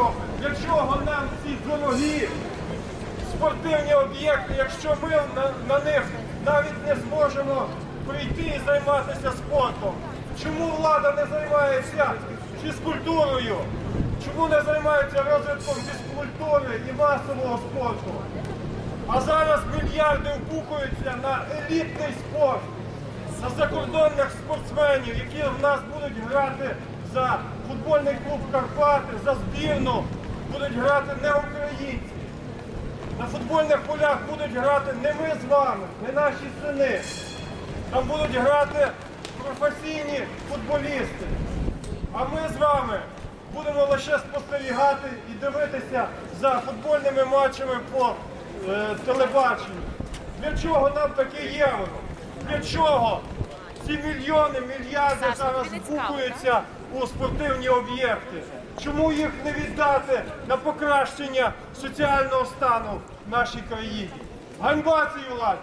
Європи. Для чого нам ці дорогі спортивні об'єкти, якщо ми на, на них навіть не зможемо прийти і займатися спортом? Чому влада не займається фізкультурою? Чому не займається розвитком фізкультури і масового спорту? А зараз мільярди впукуються на елітний спорт, на закордонних спортсменів, які в нас будуть грати за футбольний клуб Карпати, за збірну, будуть грати не українці. На футбольних полях будуть грати не ми з вами, не наші сини. Там будуть грати професійні футболісти. А ми з вами будемо лише спостерігати і дивитися за футбольними матчами по е, телебаченню. Для чого нам таке євро? Для чого ці мільйони, мільярди Саша, зараз тобі не цікаво, вбукуються у спортивні об'єкти? Чому їх не віддати на покращення соціального стану в нашій країні? Ганьба цій владі!